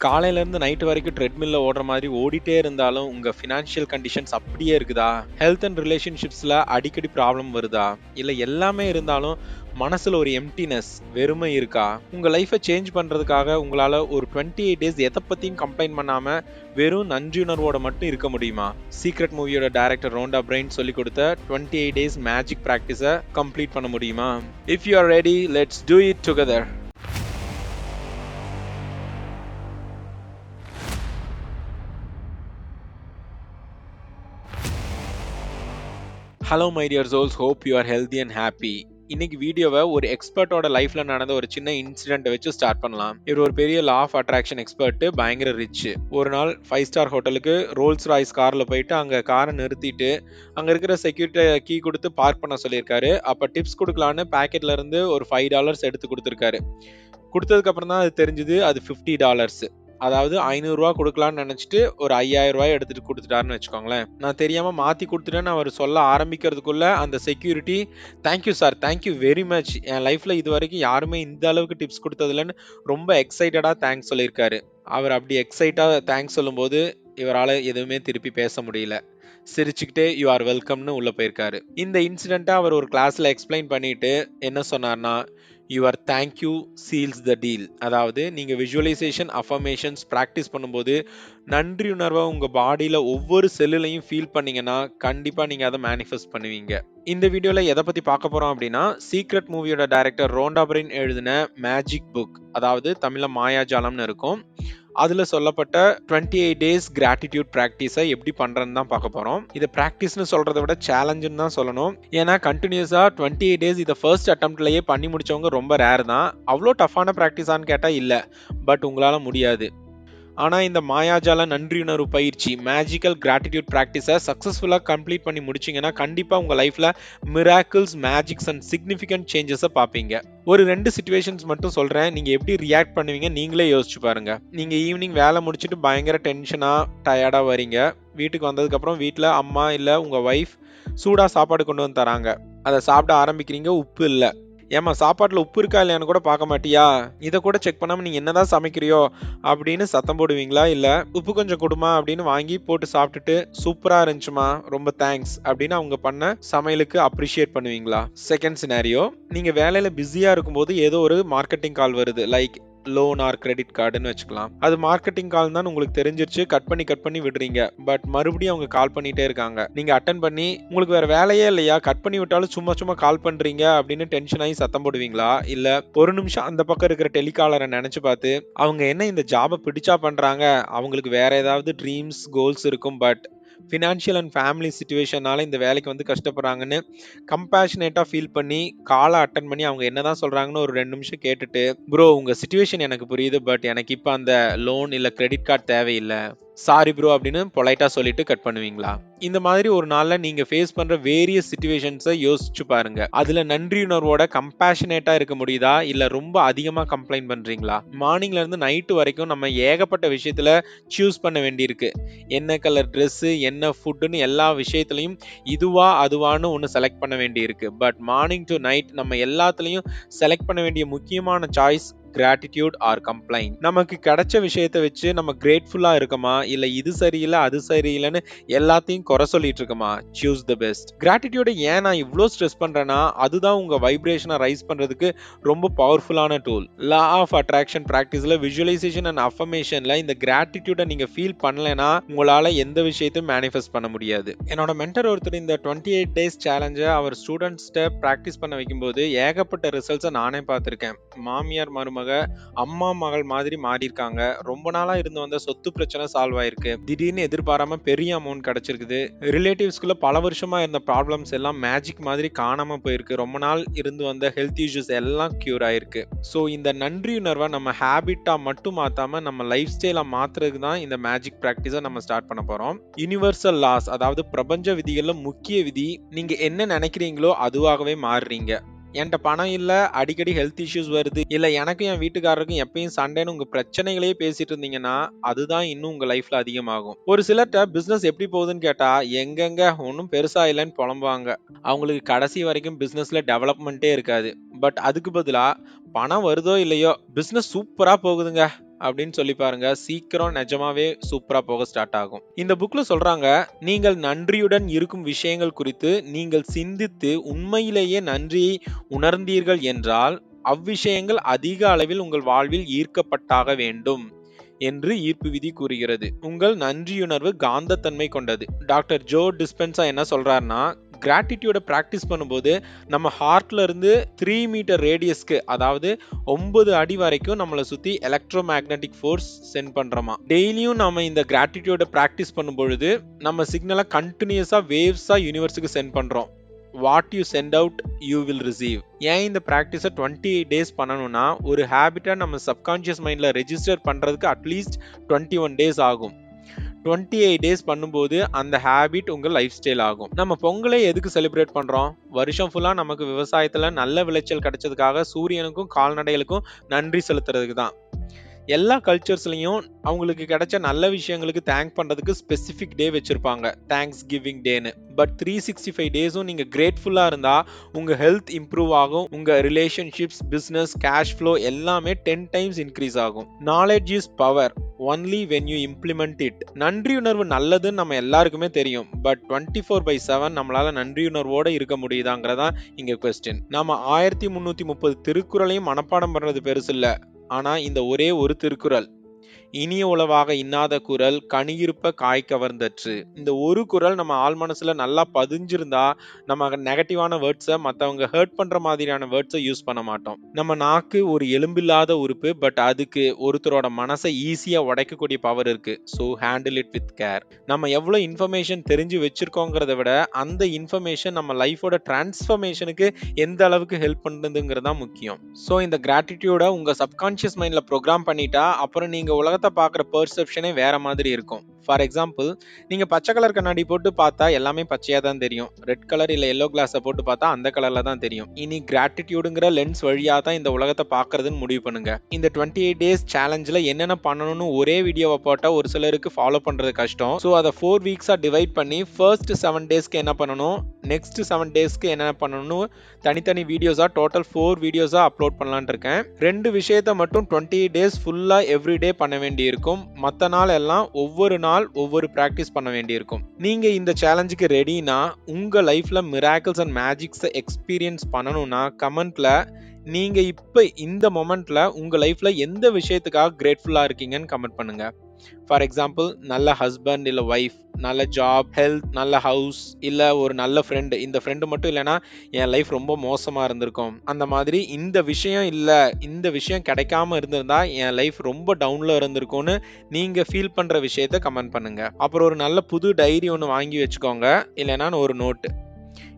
காலையிலேருந்து night night வரைக்கும் ட்ரெட்மில்ல ஓடுற மாதிரி ஓடிட்டே இருந்தாலும் உங்கள் ஃபினான்ஷியல் கண்டிஷன்ஸ் அப்படியே இருக்குதா? ஹெல்த் அண்ட் ரிலேஷன்ஷிப்ஸில் அடிக்கடி ப்ராப்ளம் வருதா? இல்லை எல்லாமே இருந்தாலும் மனசில் ஒரு எம்டினஸ் வெறுமை இருக்கா? உங்கள் லைஃபை சேஞ்ச் பண்ணுறதுக்காக உங்களால் ஒரு டுவெண்ட்டி எயிட் டேஸ் எதை பற்றியும் கம்ப்ளைண்ட் பண்ணாமல் வெறும் நன்றியுணர்வோட மட்டும் இருக்க முடியுமா? சீக்ரெட் மூவியோட டேரக்டர் ரோண்டா பிரைன் சொல்லி கொடுத்த டுவெண்ட்டி எயிட் டேஸ் மேஜிக் ப்ராக்டிஸை கம்ப்ளீட் பண்ண முடியுமா? If you are ready let's do it together hello my dear souls hope you are healthy and happy இன்னைக்கு வீடியோவை ஒரு எக்ஸ்பர்ட்டோட லைஃப்ல நடந்த ஒரு சின்ன இன்சிடென்ட்டை வச்சு ஸ்டார்ட் பண்ணலாம். இவர் ஒரு பெரிய லா ஆஃப் அட்ராக்ஷன் எக்ஸ்பர்ட் பயங்கர ரிச் ஒரு நாள் ஃபைவ் ஸ்டார் ஹோட்டலுக்கு ரோல்ஸ் ராய்ஸ் கார்ல போயிட்டு அங்க காரை நிறுத்திட்டு அங்க இருக்கிற செக்யூரிட்டி கீ கொடுத்து பார்க் பண்ண சொல்லியிருக்காரு. அப்ப டிப்ஸ் கொடுக்கலான்னு பேக்கெட்ல இருந்து ஒரு ஃபைவ் டாலர்ஸ் எடுத்து கொடுத்துருக்காரு. கொடுத்ததுக்கு அப்புறம் தான் அது தெரிஞ்சது அது ஃபிஃப்டி டாலர்ஸ் அதாவது ஐநூறுரூவா கொடுக்கலான்னு நினச்சிட்டு ஒரு ஐயாயிரம் ரூபாய் எடுத்துட்டு கொடுத்துட்டாருன்னு வச்சுக்கோங்களேன். நான் தெரியாமல் மாற்றி கொடுத்துட்டேன்னு அவர் சொல்ல ஆரம்பிக்கிறதுக்குள்ள அந்த security thank you sir thank you very much என் லைஃப்பில் இது வரைக்கும் யாருமே இந்த அளவுக்கு டிப்ஸ் கொடுத்ததில்லன்னு ரொம்ப எக்ஸைட்டடாக தேங்க்ஸ் சொல்லியிருக்காரு. அவர் அப்படி எக்ஸைட்டாக தேங்க்ஸ் சொல்லும்போது இவரால் எதுவுமே திருப்பி பேச முடியல. சிரிச்சுக்கிட்டே யூ ஆர் வெல்கம்னு உள்ளே போயிருக்காரு. இந்த இன்சிடெண்ட்டை அவர் ஒரு கிளாஸில் எக்ஸ்பிளைன் பண்ணிட்டு என்ன சொன்னார்னா your thank you seals the deal. அதாவது நீங்க விஷுவலைசேஷன் அஃபர்மேஷன்ஸ் ப்ராக்டிஸ் பண்ணும்போது நன்றி உணர்வை உங்கள் பாடியில் ஒவ்வொரு செல்லுலையும் ஃபீல் பண்ணீங்கன்னா கண்டிப்பாக நீங்கள் அதை மேனிஃபெஸ்ட் பண்ணுவீங்க. இந்த வீடியோவில் எதை பற்றி பார்க்க போகிறோம் அப்படின்னா சீக்ரெட் மூவியோட டைரக்டர் ரோண்டாபரின் எழுதின மேஜிக் புக் அதாவது தமிழில் மாயாஜாலம்னு இருக்கும். அதில் சொல்லப்பட்ட டுவெண்ட்டி எயிட் டேஸ் கிராட்டிடியூட் ப்ராக்டிஸை எப்படி பண்ணுறேன்னு தான் பார்க்க போகிறோம் இதை ப்ராக்டிஸ்னு சொல்கிறத விட சேலஞ்சுன்னு தான் சொல்லணும். ஏன்னா கண்டினியூஸாக டுவெண்ட்டி எயிட் டேஸ் இதை ஃபர்ஸ்ட் அட்டம்ப்ட்லேயே பண்ணி முடிச்சவங்க ரொம்ப ரேர் தான். அவ்வளோ டஃப்பான ப்ராக்டிஸான்னு கேட்டால் இல்லை பட் உங்களால் முடியாது. ஆனால் இந்த மாயாஜால நன்றியுணர்வு பயிற்சி மேஜிக்கல் கிராட்டிடியூட் ப்ராக்டிஸை சக்ஸஸ்ஃபுல்லாக கம்ப்ளீட் பண்ணி முடிச்சிங்கன்னா கண்டிப்பாக உங்கள் லைஃப்பில் மிராக்கிள்ஸ் மேஜிக்ஸ் அண்ட் சிக்னிஃபிகண்ட் சேஞ்சஸை பார்ப்பீங்க. ஒரு ரெண்டு சுச்சுவேஷன்ஸ் மட்டும் சொல்கிறேன் நீங்கள் எப்படி ரியாக்ட் பண்ணுவீங்க நீங்களே யோசிச்சு பாருங்க. நீங்கள் ஈவினிங் வேலை முடிச்சுட்டு பயங்கர டென்ஷனாக டயர்டாக வரீங்க வீட்டுக்கு வந்ததுக்கப்புறம் வீட்டில் அம்மா இல்லை உங்கள் ஒய்ஃப் சூடாக சாப்பாடு கொண்டு வந்து தராங்க. அதை சாப்பிட ஆரம்பிக்கிறீங்க உப்பு இல்லை. ஏமா சாப்பாட்டில் உப்பு இருக்கா இல்லையான்னு கூட பார்க்க மாட்டியா? இதை கூட செக் பண்ணாமல் நீங்கள் என்னதான் சமைக்கிறியோ அப்படின்னு சத்தம் போடுவீங்களா? இல்லை உப்பு கொஞ்சம் கொடுமா அப்படின்னு வாங்கி போட்டு சாப்பிட்டுட்டு சூப்பராக இருந்துச்சுமா ரொம்ப தேங்க்ஸ் அப்படின்னு அவங்க பண்ண சமையலுக்கு அப்ரிஷியேட் பண்ணுவீங்களா? செகண்ட் சினாரியோ நீங்கள் வேலையில் பிஸியாக இருக்கும்போது ஏதோ ஒரு மார்க்கெட்டிங் கால் வருது. லைக் லோன் ஆர் கிரெடிட் கார்டுன்னு வச்சுக்கலாம். அது மார்க்கெட்டிங் கால் தான் உங்களுக்கு தெரிஞ்சிருச்சு. கட் பண்ணி கட் பண்ணி விடுறீங்க. பட் மறுபடியும் அவங்க கால் பண்ணிட்டே இருக்காங்க. நீங்க அட்டன் பண்ணி உங்களுக்கு வேற வேலையே இல்லையா? கட் பண்ணி விட்டாலும் சும்மா சும்மா கால் பண்றீங்க அப்படின்னு டென்ஷன் ஆகி சத்தம் போடுவீங்களா? இல்ல ஒரு நிமிஷம் அந்த பக்கம் இருக்கிற டெலிகாலரை நினைச்சு பார்த்து அவங்க என்ன இந்த ஜாபை பிடிச்சா பண்றாங்க? அவங்களுக்கு வேற ஏதாவது ட்ரீம்ஸ் கோல்ஸ் இருக்கும். பட் ஃபினான்ஷியல் அண்ட் ஃபேமிலி சுச்சுவேஷனால இந்த வேலைக்கு வந்து கஷ்டப்படுறாங்கன்னு கம்பேஷனேட்டாக ஃபீல் பண்ணி காலை அட்டன் பண்ணி அவங்க என்னதான் சொல்கிறாங்கன்னு ஒரு ரெண்டு நிமிஷம் கேட்டுட்டு ப்ரோ உங்கள் சுச்சுவேஷன் எனக்கு புரியுது பட் எனக்கு இப்போ அந்த லோன் இல்லை கிரெடிட் கார்டு தேவையில்லை. சாரி ப்ரோ அப்படின்னு பொலைட்டாக சொல்லிட்டு கட் பண்ணுவீங்களா? இந்த மாதிரி ஒரு நாளில் நீங்கள் ஃபேஸ் பண்ணுற வேரியஸ் சுச்சுவேஷன்ஸை யோசிச்சு பாருங்க. அதில் நன்றியுணர்வோட கம்பேஷனேட்டாக இருக்க முடியுதா? இல்லை ரொம்ப அதிகமாக கம்ப்ளைண்ட் பண்ணுறீங்களா மார்னிங்லேருந்து நைட்டு வரைக்கும் நம்ம ஏகப்பட்ட விஷயத்துல சூஸ் பண்ண வேண்டியிருக்கு. என்ன கலர் ட்ரெஸ்ஸு என்ன ஃபுட்டுன்னு எல்லா விஷயத்துலையும் இதுவா அதுவான்னு ஒன்று செலக்ட் பண்ண வேண்டியிருக்கு. பட் மார்னிங் டு நைட் நம்ம எல்லாத்துலேயும் செலக்ட் பண்ண வேண்டிய முக்கியமான சாய்ஸ் கிராட்டிடியூட் ஆர் கம்ப்ளைண்ட் நமக்கு கிடைச்ச விஷயத்தை வச்சு நம்ம கிரேட்ஃபுல்லா இருக்கமா? இல்ல இது சரியில்லை அது சரியில்லைன்னு எல்லாத்தையும் குறை சொல்லிட்டு இருக்கமா? சூஸ் த பெஸ்ட் கிராட்டிடியூட ஏன் நான் இவ்வளோ ஸ்ட்ரெஸ் பண்றேன்னா அதுதான் உங்க வைப்ரேஷனை ரைஸ் பண்றதுக்கு ரொம்ப பவர்ஃபுல்லான டூல் லா ஆஃப் அட்ராக்ஷன் ப்ராக்டிஸ்ல விஜுவலைசேஷன் அண்ட் அஃபர்மேஷன்ல இந்த கிராட்டிடியூட நீங்க ஃபீல் பண்ணலைன்னா உங்களால எந்த விஷயத்தையும் மேனிஃபெஸ்ட் பண்ண முடியாது. என்னோட மென்டர் ஒருத்தர் இந்த டுவெண்ட்டி எயிட் டேஸ் சேலஞ்சை அவர் ஸ்டூடெண்ட்ஸ்கிட்ட ப்ராக்டிஸ் பண்ண வைக்கும்போது ஏகப்பட்ட ரிசல்ட்ஸை நானே பார்த்துருக்கேன். மாமியார் மருமக அம்மா மகள் மாதிரி மாறியிருக்காங்க. ரொம்ப நாளா இருந்து வந்த சொத்து பிரச்சனை சால்வ் ஆயிருக்கு. திடீர்னு எதிர்பாராம பெரிய அமௌண்ட் கிடைச்சிருக்குது. ரிலேட்டிவ்ஸ்குள்ள பல வருஷமா இருந்த ப்ராப்ளம்ஸ் எல்லாம் மேஜிக் மாதிரி காணாம போயிருக்கு. ரொம்ப நாள் இருந்து வந்த ஹெல்த் இஷ்யூஸ் எல்லாம் கியூர் ஆயிருக்கு. ஸோ இந்த நன்றியுணர்வை நம்ம ஹேபிட்டா மட்டும் மாத்தாம நம்ம லைஃப் ஸ்டைலா மாத்துறதுக்கு தான் இந்த மேஜிக் ப்ராக்டிஸை நம்ம ஸ்டார்ட் பண்ண போறோம். யூனிவர்சல் லாஸ் அதாவது பிரபஞ்ச விதிகள்ல முக்கிய விதி நீங்க என்ன நினைக்கிறீங்களோ அதுவாகவே மாறுறீங்க. என்கிட்ட பணம் இல்லை அடிக்கடி ஹெல்த் இஷ்யூஸ் வருது. இல்லை எனக்கும் என் வீட்டுக்காரருக்கும் எப்பயும் சண்டைன்னு உங்கள் பிரச்சனைகளையே பேசிட்டு இருந்தீங்கன்னா அதுதான் இன்னும் உங்கள் லைஃப்பில் அதிகமாகும். ஒரு சிலர்கிட்ட பிஸ்னஸ் எப்படி போகுதுன்னு கேட்டால் எங்கெங்க ஒன்றும் பெருசாக இல்லைன்னு புலம்புவாங்க. அவங்களுக்கு கடைசி வரைக்கும் பிஸ்னஸில் டெவலப்மெண்ட்டே இருக்காது. பட் அதுக்கு பதிலாக பணம் வருதோ இல்லையோ பிஸ்னஸ் சூப்பராக போகுதுங்க. அப்படின்னு சொல்லி பாருங்க. சீக்கிரம் நிஜமாவே சூப்பரா போக ஸ்டார்ட் ஆகும். இந்த புக்ல சொல்றாங்க நீங்கள் நன்றியுடன் இருக்கும் விஷயங்கள் குறித்து நீங்கள் சிந்தித்து உண்மையிலேயே நன்றியை உணர்ந்தீர்கள் என்றால் அவ்விஷயங்கள் அதிக அளவில் உங்கள் வாழ்வில் ஈர்க்கப்பட்டாக வேண்டும் என்று ஈர்ப்பு விதி கூறுகிறது. உங்கள் நன்றியுணர்வு காந்தத்தன்மை கொண்டது. டாக்டர் ஜோ டிஸ்பென்சா என்ன சொல்றாருன்னா கிராட்டிடியூடை ப்ராக்டிஸ் பண்ணும்போது நம்ம ஹார்ட்ல இருந்து த்ரீ மீட்டர் ரேடியஸ்க்கு அதாவது ஒன்பது அடி வரைக்கும் நம்மளை சுற்றி எலக்ட்ரோ மேக்னெட்டிக் ஃபோர்ஸ் சென்ட் பண்ணுறோமா டெய்லியும் நம்ம இந்த கிராட்டிடியூடை ப்ராக்டிஸ் பண்ணும்பொழுது நம்ம சிக்னலை கண்டினியூஸாக வேவ்ஸாக யூனிவர்ஸுக்கு சென்ட் பண்ணுறோம் what you send out you will receive ஏன் இந்த ப்ராக்டிஸை டுவெண்ட்டி எயிட் டேஸ் பண்ணணும்னா ஒரு ஹேபிட்டை நம்ம சப்கான்ஷியஸ் மைண்டில் ரெஜிஸ்டர் பண்ணுறதுக்கு at least twenty one days ஆகும். டுவெண்ட்டி எயிட் டேஸ் பண்ணும்போது அந்த ஹேபிட் உங்கள் லைஃப் ஸ்டைல் ஆகும். நம்ம பொங்கலை எதுக்கு செலிப்ரேட் பண்ணுறோம் வருஷம் ஃபுல்லாக நமக்கு விவசாயத்தில் நல்ல விளைச்சல் கிடைச்சதுக்காக சூரியனுக்கும் கால்நடைகளுக்கும் நன்றி செலுத்துறதுக்கு தான் எல்லா கல்ச்சர்ஸ்லையும் அவங்களுக்கு கிடைச்ச நல்ல விஷயங்களுக்கு தேங்க் பண்ணுறதுக்கு ஸ்பெசிஃபிக் டே வச்சுருப்பாங்க. தேங்க்ஸ் கிவிங் டேன்னு பட் த்ரீ சிக்ஸ்டி ஃபைவ் டேஸும் நீங்கள் கிரேட்ஃபுல்லாக இருந்தால் உங்கள் ஹெல்த் இம்ப்ரூவ் ஆகும். உங்கள் ரிலேஷன்ஷிப்ஸ் பிஸ்னஸ் கேஷ் ஃப்ளோ எல்லாமே டென் டைம்ஸ் இன்க்ரீஸ் ஆகும். Knowledge is power only when you implement it நன்றியுணர்வு நல்லதுன்னு நம்ம எல்லாருக்குமே தெரியும். But twenty four by seven நம்மளால் நன்றியுணர்வோடு இருக்க முடியுதாங்கிறதா இங்கே கொஸ்டின் நம்ம ஆயிரத்தி முந்நூற்றி முப்பது திருக்குறளையும் மனப்பாடம் பண்ணுறது பெருசு இல்லை. ஆனா இந்த ஒரே ஒரு திருக்குறள். இனிய உளவாக இன்னாத குரல் கனியிருப்ப காய் கவர்ந்தற்று. இந்த ஒரு குரல் நம்ம ஆள் மனசுல நல்லா பதிஞ்சிருந்தா நம்ம நெகட்டிவான வேர்ட்ஸை மற்றவங்க ஹர்ட் பண்ற மாதிரியான வேர்ட்ஸை யூஸ் பண்ண மாட்டோம். நம்ம நாக்கு ஒரு எலும்பில்லாத உறுப்பு பட் அதுக்கு ஒருத்தரோட மனசை ஈஸியா உடைக்கக்கூடிய பவர் இருக்கு. So handle it with care நம்ம எவ்வளவு இன்ஃபர்மேஷன் தெரிஞ்சு வச்சிருக்கோங்கிறத விட அந்த இன்ஃபர்மேஷன் நம்ம லைஃபோட டிரான்ஸ்ஃபர்மேஷனுக்கு எந்த அளவுக்கு ஹெல்ப் பண்ணுதுங்கிறது தான் முக்கியம். ஸோ இந்த கிராட்டிடியூட உங்க சப்கான்ஷியஸ் மைண்ட்ல ப்ரோக்ராம் பண்ணிட்டா அப்புறம் நீங்க உலகத்தை பார்க்குற பெர்செப்ஷனே வேற மாதிரி இருக்கும். ஃபார் எக்ஸாம்பிள் நீங்கள் பச்சை கலர் கண்ணாடி போட்டு பார்த்தா எல்லாமே பச்சையாக தான் தெரியும். ரெட் கலர் இல்லை எல்லோ கிளாஸை போட்டு பார்த்தா அந்த கலரில் தான் தெரியும். இனி கிராட்டிடியூடுங்கிற லென்ஸ் வழியாக தான் இந்த உலகத்தை பார்க்கறதுன்னு முடிவு பண்ணுங்க. இந்த டுவெண்ட்டி எயிட் டேஸ் சேலஞ்சில் என்னென்ன பண்ணணும்னு ஒரே வீடியோவை போட்டால் ஒரு சிலருக்கு ஃபாலோ பண்ணுறது கஷ்டம். ஸோ அதை ஃபோர் வீக்ஸாக டிவைட் பண்ணி ஃபர்ஸ்ட் செவன் டேஸ்க்கு என்ன பண்ணணும்? நெக்ஸ்ட் செவன் டேஸ்க்கு என்ன பண்ணணும்னு தனித்தனி வீடியோஸாக டோட்டல் ஃபோர் வீடியோஸாக அப்லோட் பண்ணலான் இருக்கேன். ரெண்டு விஷயத்த மட்டும் டுவெண்ட்டி டேஸ் ஃபுல்லாக எவ்ரிடே பண்ண வேண்டியிருக்கும். மற்ற நாள் எல்லாம் ஒவ்வொரு நாள் ஒவ்வொரு ப்ராக்டிஸ் பண்ண வேண்டியிருக்கும். நீங்க இந்த சேலஞ்சுக்கு ரெடினா உங்க லைஃப்ல மிராக்கிள்ஸ் அண்ட் மேஜிக்ஸை எக்ஸ்பீரியன்ஸ் பண்ணணும்னா கமெண்ட்ல நீங்க இப்ப இந்த மொமெண்ட்ல உங்க லைஃப்ல எந்த விஷயத்துக்காக கிரேட்ஃபுல்லா இருக்கீங்கன்னு கமெண்ட் பண்ணுங்க. ஃபார் எக்ஸாம்பிள் நல்ல ஹஸ்பண்ட் இல்ல ஒய்ஃப் நல்ல ஜாப் ஹெல்த் நல்ல ஹவுஸ் இல்ல ஒரு நல்ல ஃப்ரெண்டு இந்த ஃப்ரெண்டு மட்டும் இல்லைன்னா என் லைஃப் ரொம்ப மோசமா இருந்திருக்கும். அந்த மாதிரி இந்த விஷயம் இல்ல இந்த விஷயம் கிடைக்காம இருந்திருந்தா என் லைஃப் ரொம்ப டவுன்ல இருந்திருக்கும்னு நீங்க ஃபீல் பண்ற விஷயத்த கமெண்ட் பண்ணுங்க. அப்புறம் ஒரு நல்ல புது டைரி ஒன்று வாங்கி வச்சுக்கோங்க. இல்லைன்னா ஒரு நோட்டு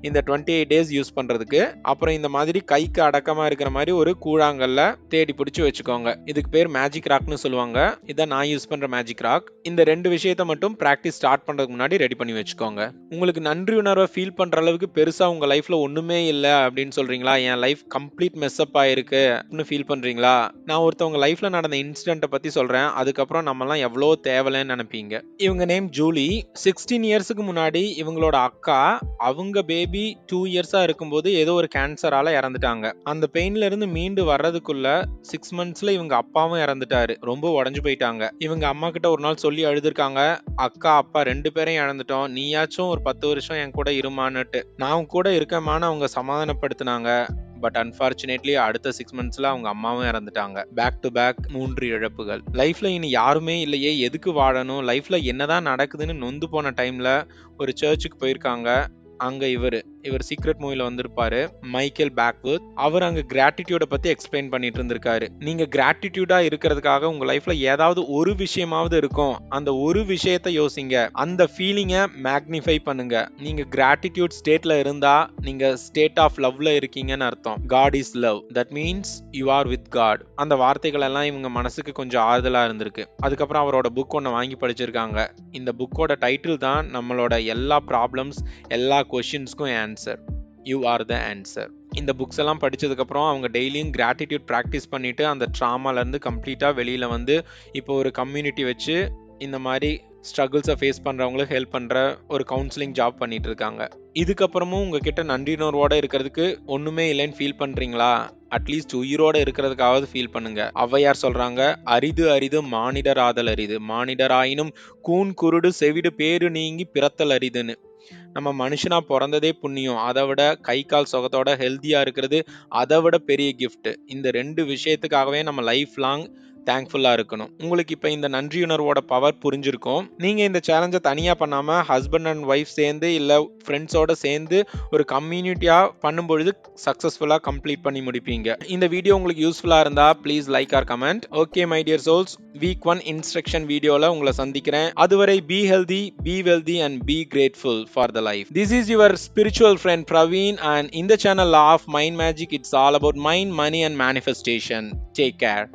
இந்த டுவெண்ட்டி எயிட் டேஸ் யூஸ் பண்ணுறதுக்கு அப்புறம் இந்த மாதிரி கைக்கு அடக்கமாக இருக்கிற மாதிரி ஒரு கூழாங்கல்ல தேடி பிடிச்சி வச்சுக்கோங்க. இதுக்கு பேர் மேஜிக் ராக்னு சொல்லுவாங்க. இதான் நான் யூஸ் பண்ணுற மேஜிக் ராக் இந்த ரெண்டு விஷயத்த மட்டும் ப்ராக்டிஸ் ஸ்டார்ட் பண்ணுறதுக்கு முன்னாடி ரெடி பண்ணி வச்சுக்கோங்க. உங்களுக்கு நன்றி உணர்வை ஃபீல் பண்ணுற அளவுக்கு பெருசாக உங்கள் லைஃப்பில் ஒன்றுமே இல்லை அப்படின்னு சொல்கிறீங்களா என் லைஃப் கம்ப்ளீட் மெஸ்அப் ஆயிருக்கு அப்படின்னு ஃபீல் பண்ணுறீங்களா நான் ஒருத்தவங்க லைஃப்பில் நடந்த இன்சிடென்ட்டை பற்றி சொல்கிறேன் அதுக்கப்புறம் நம்மலாம் எவ்வளோ தேவலைன்னு நினைப்பீங்க. இவங்க நேம் ஜூலி. சிக்ஸ்டீன் இயர்ஸுக்கு முன்னாடி இவங்களோட அக்கா அவங்க பேபி டூ இயர்ஸாக இருக்கும்போது ஏதோ ஒரு கேன்சரால் இறந்துட்டாங்க. அந்த பெயின்லேருந்து மீண்டு வர்றதுக்குள்ள சிக்ஸ் மந்த்ஸில் இவங்க அப்பாவும் இறந்துட்டாரு. ரொம்ப உடஞ்சு போயிட்டாங்க. இவங்க அம்மா கிட்ட ஒரு நாள் சொல்லி அழுதுருக்காங்க. அக்கா அப்பா ரெண்டு பேரையும் இழந்துட்டோம். நீயாச்சும் ஒரு பத்து வருஷம் என் கூட இருமான்னுட்டு. நான் கூட இருக்கமான்னு அவங்க சமாதானப்படுத்தினாங்க. பட் அன்ஃபார்ச்சுனேட்லி அடுத்த சிக்ஸ் மந்த்ஸில் அவங்க அம்மாவும் இறந்துட்டாங்க. பேக் டு பேக் மூன்று இழப்புகள். லைஃப்பில் இனி யாருமே இல்லையே. எதுக்கு வாழணும்? லைஃப்பில் என்னதான் நடக்குதுன்னு நொந்து போன டைமில் ஒரு சர்ச்சுக்கு போயிருக்காங்க. அங்க இவர். இவர் சீக்ரெட் மூவில வந்திருப்பாரு மைக்கேல் பேக்வர்த் அவர் அங்க கிராட்டிடியூட பத்தி எக்ஸ்பிளைன் பண்ணிட்டு இருந்திருக்காரு நீங்க கிராட்டிடியூடா இருக்கிறதுக்காக உங்க லைஃப்ல ஏதாவது ஒரு விஷயமாவது இருக்கும். அந்த ஒரு விஷயத்த யோசிங்க. அந்த ஃபீலிங்க மேக்னிஃபை பண்ணுங்க. நீங்க கிராட்டிடியூட் ஸ்டேட்ல இருந்தா நீங்க ஸ்டேட் ஆஃப் லவ்ல இருக்கீங்கன்னு அர்த்தம். God is love that means you are with God அந்த வார்த்தைகள் எல்லாம் இவங்க மனசுக்கு கொஞ்சம் ஆறுதலா இருந்திருக்கு. அதுக்கப்புறம் அவரோட புக் ஒன்று வாங்கி படிச்சிருக்காங்க. இந்த புக்கோட டைட்டில் தான் நம்மளோட எல்லா ப்ராப்ளம்ஸ் எல்லா கொஷின்ஸ்க்கும் answer you are the answer இந்த புக்ஸ் எல்லாம் படிச்சதுக்கப்புறம் அவங்க டெய்லியும் கிராட்டிடியூட் ப்ராக்டிஸ் பண்ணிட்டு அந்த ட்ராமாலேருந்து கம்ப்ளீட்டாக வெளியில் வந்து இப்போ ஒரு கம்யூனிட்டி வச்சு இந்த மாதிரி ஸ்ட்ரகிள்ஸை ஃபேஸ் பண்ணுறவங்களுக்கு ஹெல்ப் பண்ணுற ஒரு கவுன்சிலிங் ஜாப் பண்ணிட்டு இருக்காங்க. இதுக்கப்புறமும் உங்ககிட்ட நன்றியுணர்வோட இருக்கிறதுக்கு ஒன்றுமே இல்லைன்னு ஃபீல் பண்ணுறீங்களா அட்லீஸ்ட் உயிரோட இருக்கிறதுக்காவது ஃபீல் பண்ணுங்க. ஔவையார் சொல்றாங்க அரிது அரிது மானிடர் ஆதல் அரிது. மானிடராயினும் கூன் குருடு செவிடு பேரு நீங்கி பிறத்தல் அரிதுன்னு. நம்ம மனுஷனா பிறந்ததே புண்ணியம். அதை விட கை கால் சுகத்தோட ஹெல்த்தியா இருக்கிறது அதை விட பெரிய கிஃப்ட் இந்த ரெண்டு விஷயத்துக்காகவே நம்ம லைஃப் லாங் தேங்க்ஃபுல்லாக இருக்கணும். உங்களுக்கு இப்போ இந்த நன்றியுணர்வோட பவர் புரிஞ்சிருக்கும். நீங்கள் இந்த சேலஞ்சை தனியாக பண்ணாமல் ஹஸ்பண்ட் அண்ட் ஒய்ஃப் சேர்ந்து இல்லை ஃப்ரெண்ட்ஸோட சேர்ந்து ஒரு கம்யூனிட்டியாக பண்ணும்பொழுது சக்ஸஸ்ஃபுல்லாக கம்ப்ளீட் பண்ணி முடிப்பீங்க. இந்த வீடியோ உங்களுக்கு யூஸ்ஃபுல்லாக இருந்தால் please like or comment okay my dear souls week one instruction வீடியோவில் உங்களை சந்திக்கிறேன். அதுவரை be healthy be wealthy and be grateful for the life this is your spiritual friend Praveen and இந்த channel of mind magic it's all about mind money and manifestation take care